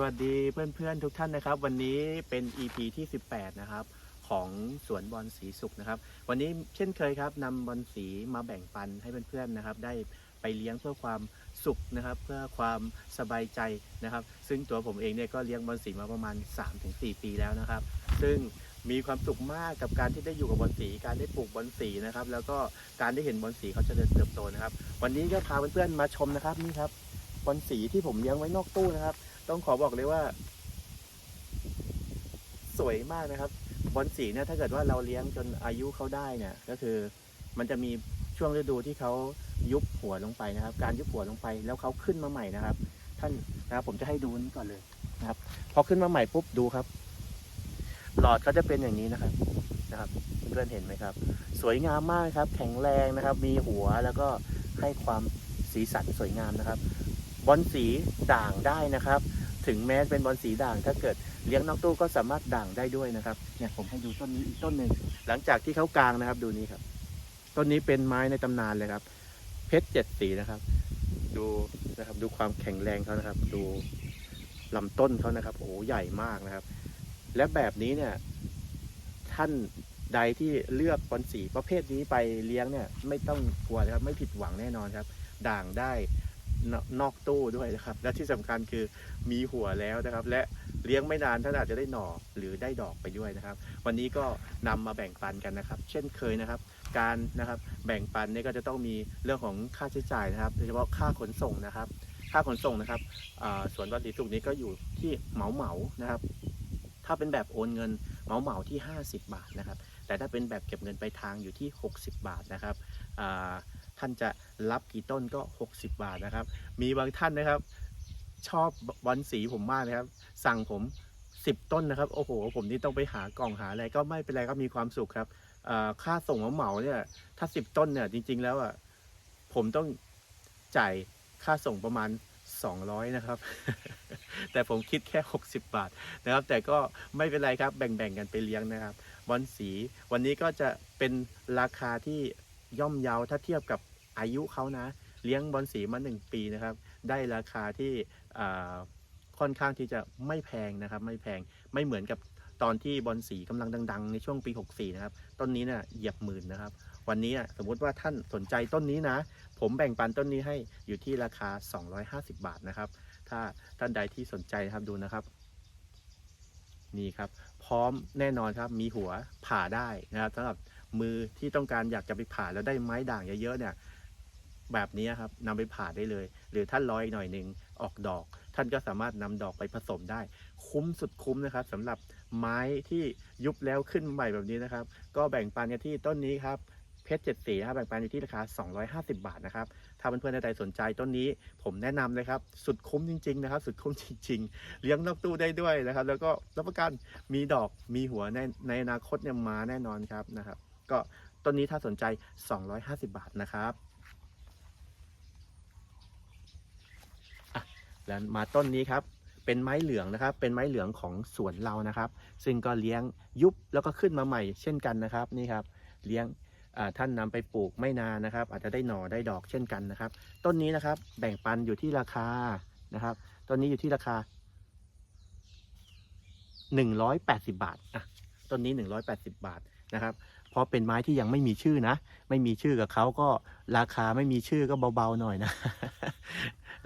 สวัสดีเพื่อนๆทุกท่านนะครับ วันนี้เป็น EP ที่ 18 นะครับ ของสวนบอลสีสุขนะครับ วันนี้เช่นเคยครับนำบอลสีมาแบ่งปันให้เพื่อนๆนะครับ ได้ไปเลี้ยงเพื่อความสุขนะครับ เพื่อความสบายใจนะครับ ซึ่งตัวผมเองเนี่ยก็เลี้ยงบอลสีมาประมาณ 3-4 ปีแล้วนะครับ ซึ่งมีความสุขมากกับการที่ได้อยู่กับบอลสี การได้ปลูกบอลสีนะครับ แล้วก็การได้เห็นบอลสีเขาเจริญเติบโตนะครับ วันนี้ก็พาเพื่อนๆมาชมนะครับนี่ครับบอลสีที่ผมเลี้ยงไว้นอกตู้นะครับ ต้องขอบอกเลยว่า สวยมากนะครับ บอลสีเนี่ยถ้าเกิดว่าเราเลี้ยงจนอายุเขาได้เนี่ย ก็คือ มันจะมีช่วงฤดูที่เขายุบหัวลงไปนะครับ การยุบหัวลงไป แล้วเขาขึ้นมาใหม่นะครับ ท่านนะครับ ผมจะให้ดูนี้ก่อนเลยนะครับ พอขึ้นมาใหม่ปุ๊บดูครับ หลอดเขาจะเป็นอย่างนี้นะครับนะครับเพื่อนเห็นไหมครับ สวยงามมากครับ แข็งแรงนะครับ มีหัวแล้วก็ให้ความสีสันสวยงามนะครับ บอลสีด่างได้นะครับ ถึงแม้เป็นบอลสีด่าง ถ้าเกิดเลี้ยงนอกตู้ก็สามารถด่างได้ด้วยนะครับเนี่ยผมให้ดูต้นนี้อีกต้นหนึ่งหลังจากที่เขากลางนะครับ ดูนี้ครับ ต้นนี้เป็นไม้ในตำนานเลยครับ เพชรเจ็ดสีนะครับ ดูนะครับ ดูความแข็งแรงเขานะครับ ดูลำต้นเขานะครับ โอ้โหใหญ่มากนะครับ และแบบนี้เนี่ย ท่านใดที่เลือกบอลสีประเภทนี้ไปเลี้ยงเนี่ย ไม่ต้องกลัวนะครับ ไม่ผิดหวังแน่นอนครับ ด่างได้ นอกตู้ด้วยนะครับ และที่สำคัญคือมีหัวแล้วนะครับ และเลี้ยงไม่นานท่านอาจจะได้หน่อหรือได้ดอกไปด้วยนะครับ วันนี้ก็นำมาแบ่งปันกันนะครับ เช่นเคยนะครับ การนะครับแบ่งปันนี่ก็จะต้องมีเรื่องของค่าใช้จ่ายนะครับโดยเฉพาะค่าขนส่งนะครับ ค่าขนส่งนะครับสวนวัดศรีสุขนี้ก็อยู่ที่เหมาเหมานะครับ ถ้าเป็นแบบโอนเงินเหมาเหมาที่ 50 บาทนะครับ แต่ถ้าเป็นแบบเก็บเงินไปลายทางอยู่ที่ 60 บาทนะครับ ท่านจะรับกี่ต้นก็ 60 บาทนะครับ มีบางท่านนะครับ ชอบบอลสีผมมากนะครับ สั่งผม 10 ต้นนะครับ โอ้โห ผมนี่ต้องไปหากล่องหาอะไรก็ไม่เป็นไรก็มีความสุขครับค่าส่งเหมาเนี่ยถ้า 10 ต้นเนี่ยจริง ๆ แล้วอะผมต้องจ่ายค่าส่งประมาณ 200 นะครับ แต่ผมคิดแค่ 60 บาทนะครับ แต่ก็ไม่เป็นไรครับ แบ่งๆกันไปเลี้ยงนะครับบอลสี วันนี้ก็จะเป็นราคาที่ ย่อมเยาถ้าเทียบกับอายุเขานะ เลี้ยงบอลสีมาหนึ่งปีนะครับ ได้ราคาที่ค่อนข้างที่จะไม่แพงนะครับ ไม่แพงไม่เหมือนกับตอนที่บอลสีกำลังดัง ๆ ในช่วงปี 64 นะครับ ต้นนี้เนี่ยเหยียบหมื่นนะครับ วันนี้อะสมมุติว่าท่านสนใจต้นนี้นะ ผมแบ่งปันต้นนี้ให้อยู่ที่ราคา 250 บาทนะครับ ถ้าท่านใดที่สนใจนะครับดูนะครับ นี่ครับ พร้อมแน่นอนครับมีหัวผ่าได้นะครับสำหรับ มือที่ต้องการอยากจะไปผ่าแล้วได้ไม้ด่างเยอะๆเนี่ยแบบนี้ครับนำไปผ่าได้เลย หรือท่านรออีกหน่อยหนึ่งออกดอก ท่านก็สามารถนำดอกไปผสมได้ คุ้มสุดคุ้มนะครับสำหรับไม้ที่ยุบแล้วขึ้นใหม่แบบนี้นะครับ ก็แบ่งปันกันที่ต้นนี้ครับเพชรเจ็ดสีครับแบ่งปันอยู่ที่ราคา 250 บาทนะครับ ถ้าเพื่อนๆใดสนใจต้นนี้ผมแนะนำเลยครับ สุดคุ้มจริง ๆ นะครับ สุดคุ้มจริง ๆ เลี้ยงนอกตู้ได้ด้วยนะครับ แล้วก็รับประกันมีดอกมีหัวในในอนาคตเนี่ยมาแน่นอนครับนะครับ ก็ต้นนี้ถ้าสนใจ 250 บาทนะครับแล้วมาต้นนี้ครับเป็นไม้เหลืองนะครับ เป็นไม้เหลืองของสวนเรานะครับ ซึ่งก็เลี้ยงยุบแล้วก็ขึ้นมาใหม่ เช่นกันนะครับนี่ครับ เลี้ยงท่านนำไปปลูกไม่นานนะครับ อาจจะได้หน่อได้ดอกเช่นกันนะครับ ต้นนี้นะครับแบ่งปันอยู่ที่ราคานะครับต้นนี้อยู่ที่ราคา 180 บาทอะต้นนี้ 180 บาทนะครับ ราะเป็นไม้ที่ยังไม่มีชื่อนะ ไม่มีชื่อกับเขาก็ราคาไม่มีชื่อก็เบาๆหน่อยนะ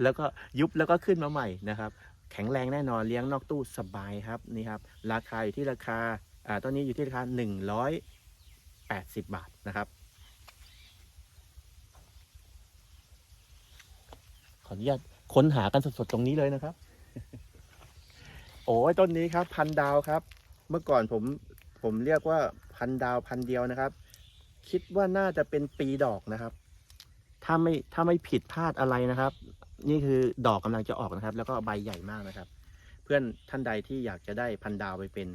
แล้วก็ยุบแล้วก็ขึ้นมาใหม่นะครับ แข็งแรงแน่นอนเลี้ยงนอกตู้สบายครับนี่ครับ ราคาอยู่ที่ราคาอ่าต้นนี้อยู่ที่ราคา 180 บาทนะครับขออนุญาตค้นหากันสดๆตรงนี้เลยนะครับ โอ้ยต้นนี้ครับ พันดาวครับ เมื่อก่อนผมผมเรียกว่า พันดาวพันเดียวนะครับ คิดว่าน่าจะเป็นปีดอกนะครับ ถ้าไม่ถ้าไม่ผิดพลาดอะไรนะครับ นี่คือดอกกำลังจะออกนะครับ แล้วก็ใบใหญ่มากนะครับ เพื่อนท่านใดที่อยากจะได้พันดาวไปเป็น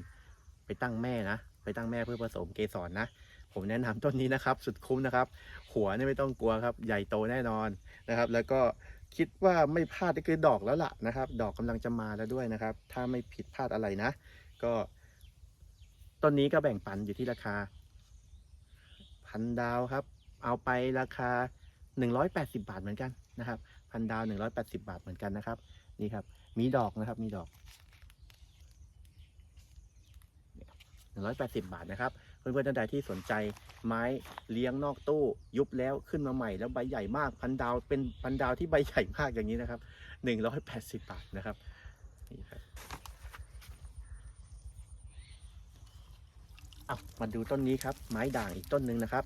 ไปตั้งแม่นะไปตั้งแม่เพื่อผสมเกสรนะผมแนะนำต้นนี้นะครับ สุดคุ้มนะครับ หัวนี่ไม่ต้องกลัวครับ ใหญ่โตแน่นอนนะครับ แล้วก็คิดว่าไม่พลาดก็คือดอกแล้วล่ะนะครับ ดอกกำลังจะมาแล้วด้วยนะครับ ถ้าไม่ผิดพลาดอะไรนะ ก็ ต้นนี้ก็แบ่งปันอยู่ที่ราคาพันดาวครับ เอาไปราคา 180 บาทเหมือนกันนะครับพันดาวหนึ่งร้อยแปดสิบาทเหมือนกันนะครับ นี่ครับ มีดอกนะครับ มีดอกหนึ่งร้อยแปดสิบาทนะครับ เพื่อนๆท่านใดที่สนใจไม้เลี้ยงนอกตู้ยุบแล้วขึ้นมาใหม่แล้วใบใหญ่มากพันดาวเป็นพันดาวที่ใบใหญ่มากอย่างนี้นะครับหนึ่งร้อยแปดสิบาทนะครับนี่ครับ อามาดูต้นนี้ครับ ไม้ด่างอีกต้นหนึ่งนะครับ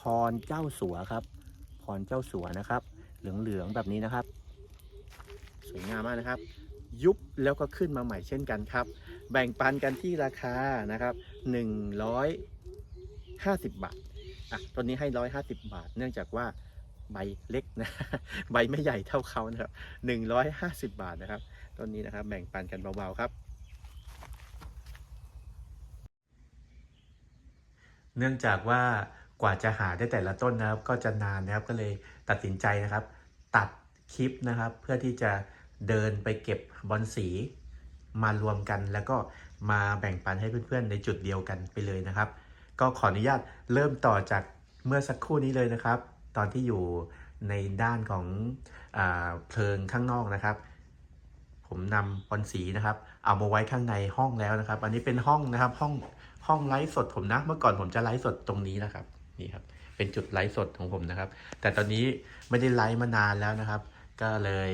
พรเจ้าสัวครับ พรเจ้าสัวนะครับ เหลืองๆแบบนี้นะครับ สวยงามมากนะครับ ยุบแล้วก็ขึ้นมาใหม่เช่นกันครับ แบ่งปันกันที่ราคานะครับ150 บาทอะต้นนี้ให้ 150 บาท เนื่องจากว่าใบเล็กนะใบไม่ใหญ่เท่าเขานะครับ150 บาทนะครับต้นนี้นะครับ แบ่งปันกันเบาๆครับ เนื่องจากว่ากว่าจะหาได้แต่ละต้นนะครับ ก็จะนานนะครับก็เลยตัดสินใจนะครับ ตัดคลิปนะครับ เพื่อที่จะเดินไปเก็บบอลสีมารวมกัน แล้วก็มาแบ่งปันให้เพื่อนๆ ในจุดเดียวกันไปเลยนะครับ ก็ขออนุญาตเริ่มต่อจากเมื่อสักครู่นี้เลยนะครับ ตอนที่อยู่ในด้านของอเพลิงข้างนอกนะครับ ผมนำบอลสีนะครับ เอามาไว้ข้างในห้องแล้วนะครับ อันนี้เป็นห้องนะครับห้อง ห้องไลฟ์สดผมนะ เมื่อก่อนผมจะไลฟ์สดตรงนี้นะครับ นี่ครับ เป็นจุดไลฟ์สดของผมนะครับ แต่ตอนนี้ไม่ได้ไลฟ์มานานแล้วนะครับ ก็เลย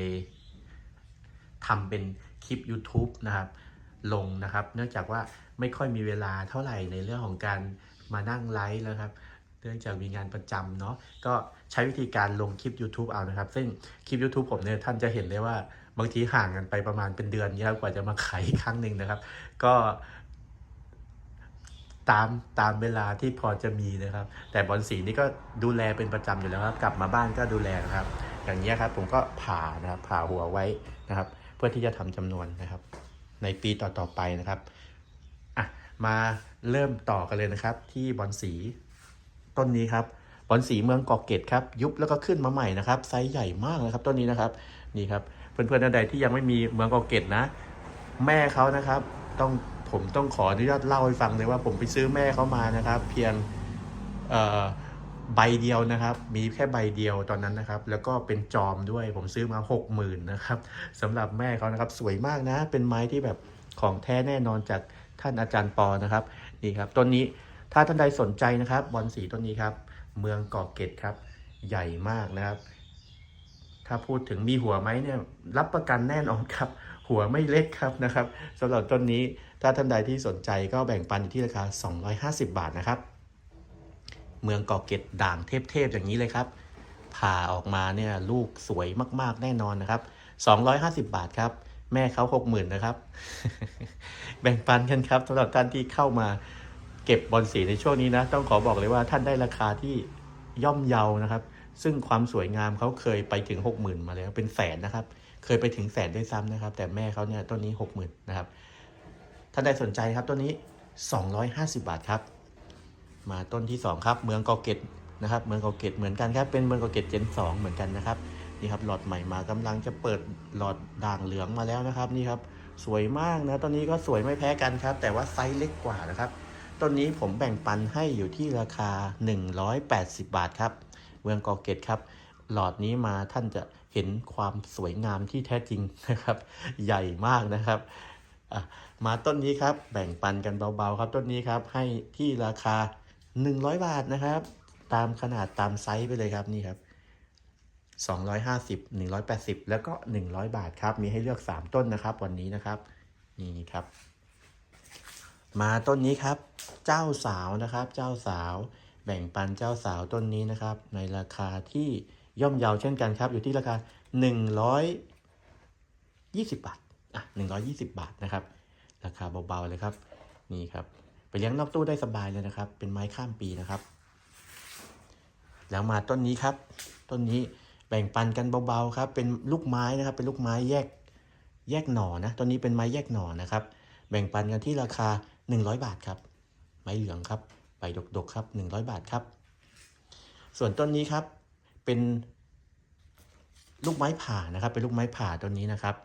ทำเป็นคลิป YouTube นะครับ ลงนะครับ เนื่องจากว่าไม่ค่อยมีเวลาเท่าไหร่ในเรื่องของการมานั่งไลฟ์แล้วครับเนื่องจากมีงานประจำเนาะก็ใช้วิธีการลงคลิป YouTube เอานะครับ ซึ่งคลิป YouTube ผมเนี่ยท่านจะเห็นเลยว่าบางทีห่างกันไปประมาณเป็นเดือนเนี้ยครับกว่าจะมาขายอีกครั้งหนึ่งนะครับ ก็ ตามตามเวลาที่พอจะมีนะครับ แต่บอลสีนี่ก็ดูแลเป็นประจำอยู่แล้วครับ กลับมาบ้านก็ดูแลนะครับ อย่างนี้ยครับผมก็ผ่านะครับผ่าหัวไว้นะครับ เพื่อที่จะทำจำนวนนะครับ ในปีต่อๆไปนะครับอะมาเริ่มต่อกันเลยนะครับ ที่บอลสีต้นนี้ครับบอลสีเมืองเกาะเกตครับยุบแล้วก็ขึ้นมาใหม่นะครับไซส์ใหญ่มากนะครับต้นนี้นะครับนี่ครับเพื่อนๆท่านใดที่ยังไม่มีเมืองเกาะเกตนะ แม่เขานะครับต้อง ผมต้องขออนุญาตเล่าให้ฟังเลยว่าผมไปซื้อแม่เขามานะครับ เพียงใบเดียวนะครับ มีแค่ใบเดียวตอนนั้นนะครับ แล้วก็เป็นจอมด้วยผมซื้อมาหกหมื่นนะครับสำหรับแม่เขานะครับ สวยมากนะ เป็นไม้ที่แบบของแท้แน่นอนจากท่านอาจารย์ปอนะครับนี่ครับต้นนี้ถ้าท่านใดสนใจนะครับ บอลสีต้นนี้ครับ เมืองเกาะเกตครับ ใหญ่มากนะครับ ถ้าพูดถึงมีหัวไหมเนี่ย รับประกันแน่นอนครับ หัวไม่เล็กครับนะครับสำหรับต้นนี้ถ้าท่านใดที่สนใจก็แบ่งปันอยู่ที่ราคา 250 บาทนะครับ เมืองเกาะเกตด่างเทพๆอย่างนี้เลยครับผ่าออกมาเนี่ยลูกสวยมากๆแน่นอนนะครับ 250 บาทครับ แม่เขา60,000นะครับ แบ่งปันกันครับสำหรับท่านที่เข้ามาเก็บบอลสีในช่วงนี้นะ ต้องขอบอกเลยว่าท่านได้ราคาที่ย่อมเยานะครับ ซึ่งความสวยงามเขาเคยไปถึง 60,000 มาแล้วเป็นแสนนะครับ เคยไปถึงแสนด้วยซ้ำนะครับ แต่แม่เขาเนี่ยต้นนี้ 60,000นะครับท่านใดสนใจครับต้นนี้ 250 บาทครับ มาต้นที่ 2 ครับ เมืองเกาเกตนะครับ เมืองเกาเกตเหมือนกันครับ เป็นเมืองเกาเกตเจน2เหมือนกันนะครับนี่ครับหลอดใหม่มากำลังจะเปิดหลอดด่างเหลืองมาแล้วนะครับนี่ครับสวยมากนะต้นนี้ก็สวยไม่แพ้กันครับ แต่ว่าไซส์เล็กกว่านะครับต้นนี้ผมแบ่งปันให้อยู่ที่ราคา 180 บาทครับเมืองเกาเกตครับ หลอดนี้มาท่านจะ เห็นความสวยงามที่แท้จริงนะครับ ใหญ่มากนะครับมาต้นนี้ครับ แบ่งปันกันเบาๆครับต้นนี้ครับให้ที่ราคา 100 บาทนะครับ ตามขนาดตามไซส์ไปเลยครับนี่ครับ250 180 แล้วก็ 100 บาทครับ มีให้เลือก 3 ต้นนะครับ วันนี้นะครับ นี่ครับ มาต้นนี้ครับ เจ้าสาวนะครับ เจ้าสาว แบ่งปันเจ้าสาวต้นนี้นะครับ ในราคาที่ ย่อมเยาเช่นกันครับ อยู่ที่ราคา 120 บาทอะ120 บาทนะครับ ราคาเบาๆเลยครับ นี่ครับ ไปเลี้ยงนอกตู้ได้สบายเลยนะครับ เป็นไม้ข้ามปีนะครับ แล้วมาต้นนี้ครับ ต้นนี้แบ่งปันกันเบาๆครับ เป็นลูกไม้นะครับ เป็นลูกไม้แยกแยกหน่อนะต้นนี้เป็นไม้แยกหน่อนะครับ แบ่งปันกันที่ราคา 100 บาทครับ ไม้เหลืองครับใบดกๆครับ 100 บาทครับ ส่วนต้นนี้ครับ เป็นลูกไม้ผ่านะครับ เป็นลูกไม้ผ่าต้นนี้นะครับ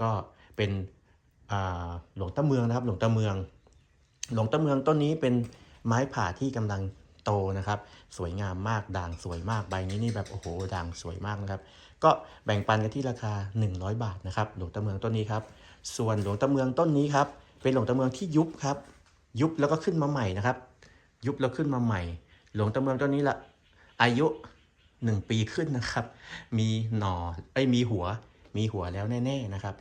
ก็เป็นหลวงตาเมืองนะครับ หลวงตาเมือง หลวงตาเมืองต้นนี้เป็นไม้ผ่าที่กำลังโตนะครับ สวยงามมากด่างสวยมากใบนี้นี่แบบโอ้โหด่างสวยมากนะครับ ก็แบ่งปันกันที่ราคา 100 บาทนะครับ หลวงตาเมืองต้นนี้ครับ ส่วนหลวงตาเมืองต้นนี้ครับ เป็นหลวงตาเมืองที่ยุบครับ ยุบแล้วก็ขึ้นมาใหม่นะครับ ยุบแล้วขึ้นมาใหม่ หลวงตาเมืองต้นนี้ละอายุ 1 ปีขึ้นนะครับ มีหน่อไอ้ยมีหัว มีหัวแล้วแน่ๆนะครับ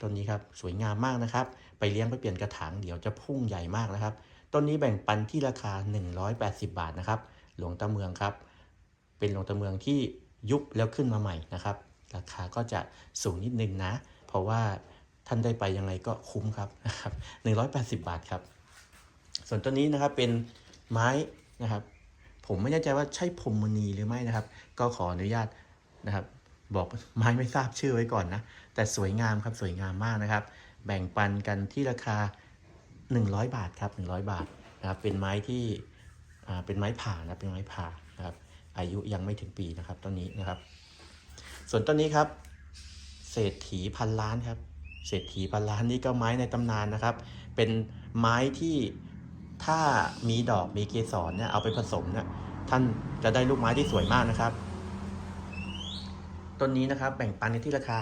ต้นนี้ครับสวยงามมากนะครับ ไปเลี้ยงไปเปลี่ยนกระถางเดี๋ยวจะพุ่งใหญ่มากนะครับต้นนี้แบ่งปันที่ราคา 180 บาทนะครับ หลวงตาเมืองครับ เป็นหลวงตาเมืองที่ยุบแล้วขึ้นมาใหม่นะครับ ราคาก็จะสูงนิดนึงนะ เพราะว่าท่านได้ไปยังไงก็คุ้มครับนะครับ180 บาทครับ ส่วนต้นนี้นะครับเป็นไม้นะครับ ผมไม่แน่ใจว่าใช่พรมมณีหรือไม่นะครับ ก็ขออนุญาตนะครับ บอกไม้ไม่ทราบชื่อไว้ก่อนนะ แต่สวยงามครับสวยงามมากนะครับ แบ่งปันกันที่ราคา 100 บาทครับ 100 บาทนะครับเป็นไม้ที่อ่าเป็นไม้ผ่านะเป็นไม้ผ่านะครับ อายุยังไม่ถึงปีนะครับต้นนี้นะครับ ส่วนต้นนี้ครับเศรษฐีพันล้านครับเศรษฐีพันล้านนี่ก็ไม้ในตำนานนะครับ เป็นไม้ที่ ถ้ามีดอกมีเกสรเนี่ยเอาไปผสมเนี่ยท่านจะได้ลูกไม้ที่สวยมากนะครับ ต้นนี้นะครับแบ่งปันในที่ราคา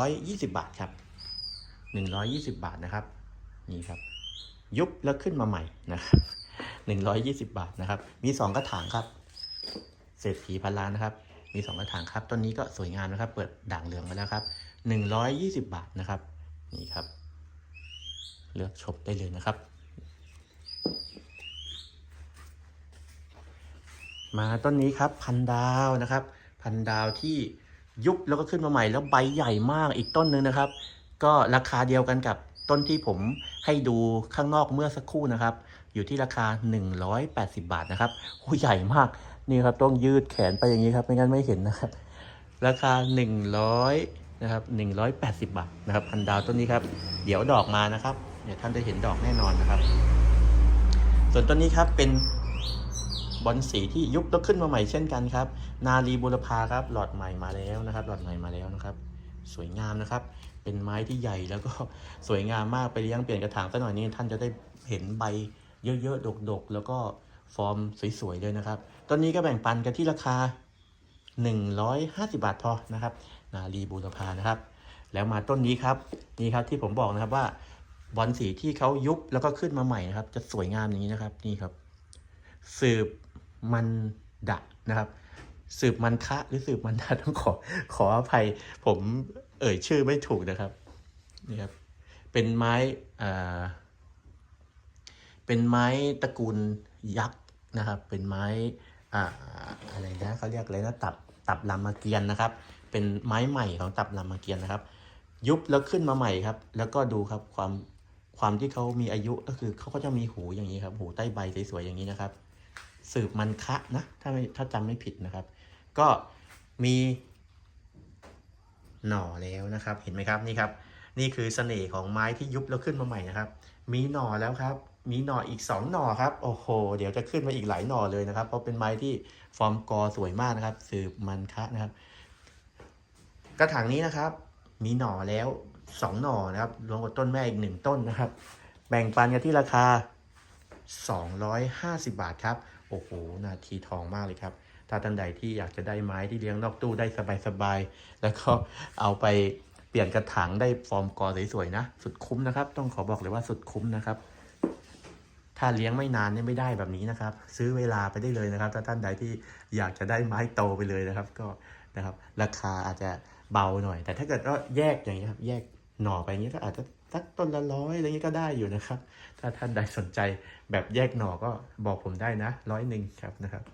120 บาทครับ 120 บาทนะครับ นี่ครับ ยุบแล้วขึ้นมาใหม่นะครับ120 บาทนะครับ มี 2 กระถางครับ เศรษฐีพันล้านนะครับ มี 2 กระถางครับ ต้นนี้ก็สวยงามนะครับ เปิดด่างเหลืองมาแล้วครับ 120 บาทนะครับ นี่ครับ เลือกชมได้เลยนะครับ มาต้นนี้ครับพันดาวนะครับ พันดาวที่ยุบแล้วก็ขึ้นมาใหม่แล้วใบใหญ่มากอีกต้นหนึ่งนะครับ ก็ราคาเดียวกันกับต้นที่ผมให้ดูข้างนอกเมื่อสักครู่นะครับ อยู่ที่ราคา 180 บาทนะครับโอ้ใหญ่มากนี่ครับต้องยืดแขนไปอย่างนี้ครับไม่งั้นไม่เห็นนะครับ ราคา 100นะครับ180 บาทนะครับพันดาวต้นนี้ครับ เดี๋ยวดอกมานะครับเดี๋ยวท่านได้เห็นดอกแน่นอนนะครับ ส่วนต้นนี้ครับเป็น บอลสีที่ยุบแล้วขึ้นมาใหม่เช่นกันครับ นาลีบุรพาครับหลอดใหม่มาแล้วนะครับ หลอดใหม่มาแล้วนะครับ สวยงามนะครับ เป็นไม้ที่ใหญ่แล้วก็สวยงามมากไปเลี้ยงเปลี่ยนกระถางสักหน่อยนี้ท่านจะได้เห็นใบเยอะๆดกๆ แล้วก็ฟอร์มสวยๆเลยนะครับต้นนี้ก็แบ่งปันกันที่ราคา 150 บาทพอนะครับ นาลีบูรพานะครับ แล้วมาต้นนี้ครับนี่ครับที่ผมบอกนะครับว่าบอลสีที่เขายุบแล้วก็ขึ้นมาใหม่นะครับ จะสวยงามอย่างนี้นะครับ นี่ครับ สืบ มันดะนะครับ สืบมันคะหรือสืบมันดะต้องขอขออภัย ผมเอ่ยชื่อไม่ถูกนะครับนี่ครับ เป็นไม้อ่าเป็นไม้ตระกูลยักษ์นะครับ เป็นไม้อ่าอะไรนะเขาเรียกอะไรนะตับตับรามเกียรนะครับ เป็นไม้ใหม่ของตับรามเกียรนะครับ ยุบแล้วขึ้นมาใหม่ครับ แล้วก็ดูครับความความที่เขามีอายุก็คือเขาก็จะมีหูอย่างนี้ครับ หูใต้ใบสวยๆอย่างนี้นะครับ สืบมันคะนะถ้าไม่ถ้าจำไม่ผิดนะครับ ก็มีหน่อแล้วนะครับ เห็นไหมครับนี่ครับ นี่คือเสน่ห์ของไม้ที่ยุบแล้วขึ้นมาใหม่นะครับ มีหน่อแล้วครับ มีหน่ออีก 2 หน่อครับโอ้โห เดี๋ยวจะขึ้นมาอีกหลายหน่อเลยนะครับ เพราะเป็นไม้ที่ฟอร์มกอสวยมากนะครับ สืบมันคะนะครับ กระถางนี้นะครับ มีหน่อแล้ว 2 หน่อนะครับรวมกับต้นแม่อีกหนึ่งต้นนะครับ แบ่งปันกันที่ราคา 250 บาทครับ โอ้โหนาทีทองมากเลยครับ ถ้าท่านใดที่อยากจะได้ไม้ที่เลี้ยงนอกตู้ได้สบายๆ แล้วก็เอาไปเปลี่ยนกระถางได้ฟอร์มกอสวยๆนะ สุดคุ้มนะครับ ต้องขอบอกเลยว่าสุดคุ้มนะครับ ถ้าเลี้ยงไม่นานเนี่ยไม่ได้แบบนี้นะครับ ซื้อเวลาไปได้เลยนะครับ ถ้าท่านใดที่อยากจะได้ไม้โตไปเลยนะครับ ก็นะครับ ราคาอาจจะเบาหน่อย แต่ถ้าเกิดว่าแยกอย่างนี้ยครับ แยกหน่อไปอย่างนี้ก็อาจจะ สักต้นละร้อยอะไรอย่างนี้ก็ได้อยู่นะครับ ถ้าท่านใดสนใจแบบแยกหน่อก็บอกผมได้นะร้อยหนึ่งครับนะครับ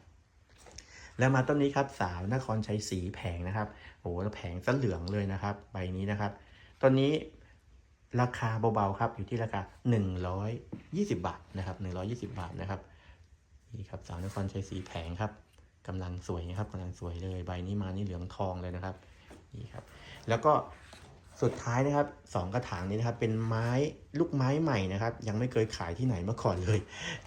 แล้วมาต้นนี้ครับสาวนครชัยศรีแผงนะครับโอ้โหแผงซะเหลืองเลยนะครับ ใบนี้นะครับต้นนี้ราคาเบาๆครับอยู่ที่ราคา 120 บาทนะครับ120 บาทนะครับนี่ครับสาวนครชัยศรีแผงครับกำลังสวยนะครับกำลังสวยเลยใบนี้มานี่เหลืองทองเลยนะครับนี่ครับ แล้วก็ สุดท้ายนะครับสองกระถางนี้นะครับเป็นไม้ลูกไม้ใหม่นะครับ ยังไม่เคยขายที่ไหนมาก่อนเลย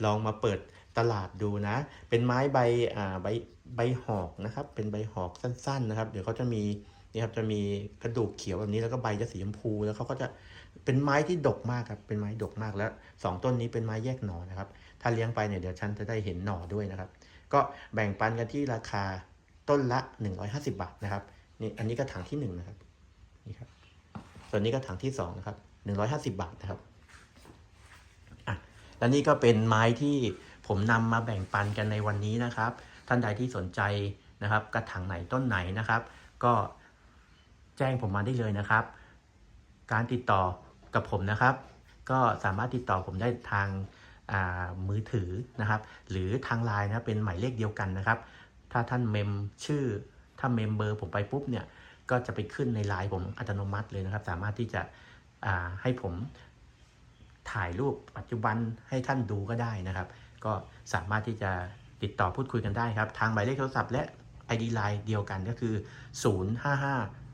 ลองมาเปิดตลาดดูนะ เป็นไม้ใบอ่าใบใบหอกนะครับ เป็นใบหอกสั้น ๆ นะครับ เดี๋ยวเขาจะมีนี่ครับจะมีกระดูกเขียวแบบนี้แล้วก็ใบจะสีชมพูแล้วเขาก็จะเป็นไม้ที่ดกมากครับเป็นไม้ดกมากแล้วสองต้นนี้เป็นไม้แยกหน่อนะครับ ถ้าเลี้ยงไปเนี่ยเดี๋ยวฉันจะได้เห็นหน่อด้วยนะครับ ก็แบ่งปันกันที่ราคาต้นละ 150 บาทนะครับนี่อันนี้ก็ถังที่หนึ่งนะครับนี่ครับ ส่วนนี้ก็ถังที่สองนะครับหนึ่งร้อยห้าสิบาทนะครับอะและนี่ก็เป็นไม้ที่ผมนำมาแบ่งปันกันในวันนี้นะครับ ท่านใดที่สนใจนะครับ กระถางไหนต้นไหนนะครับ ก็แจ้งผมมาได้เลยนะครับ การติดต่อกับผมนะครับ ก็สามารถติดต่อผมได้ทางามือถือนะครับ หรือทางไลน์นะเป็นหมายเลขเดียวกันนะครับ ถ้าท่านเมมชื่อถ้าเมมเบอร์ผมไปปุ๊บเนี่ย ก็จะไปขึ้นในไลน์ผมอัตโนมัติเลยนะครับ สามารถที่จะให้ผมถ่ายรูปปัจจุบันให้ท่านดูก็ได้นะครับ ก็สามารถที่จะติดต่อพูดคุยกันได้ครับ ทางหมายเลขโทรศัพท์และ ID Line เดียวกันก็คือ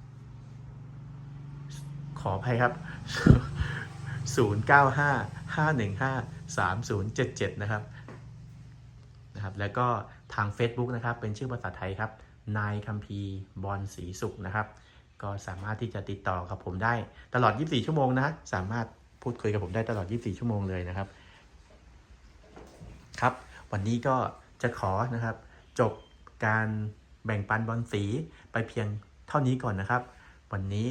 055 ขออภัยครับ 0955153077 นะครับนะครับ แล้วก็ทาง Facebook นะครับ เป็นชื่อภาษาไทยครับ นายคัมพีร์บอลศรีสุขนะครับ ก็สามารถที่จะติดต่อกับผมได้ตลอด 24 ชั่วโมงนะ สามารถพูดคุยกับผมได้ตลอด 24 ชั่วโมงเลยนะครับ ครับ วันนี้ก็จะขอนะครับ จบการแบ่งปันบอลสีไปเพียงเท่านี้ก่อนนะครับ วันนี้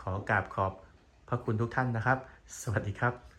ขอกราบขอบพระคุณทุกท่านนะครับ สวัสดีครับ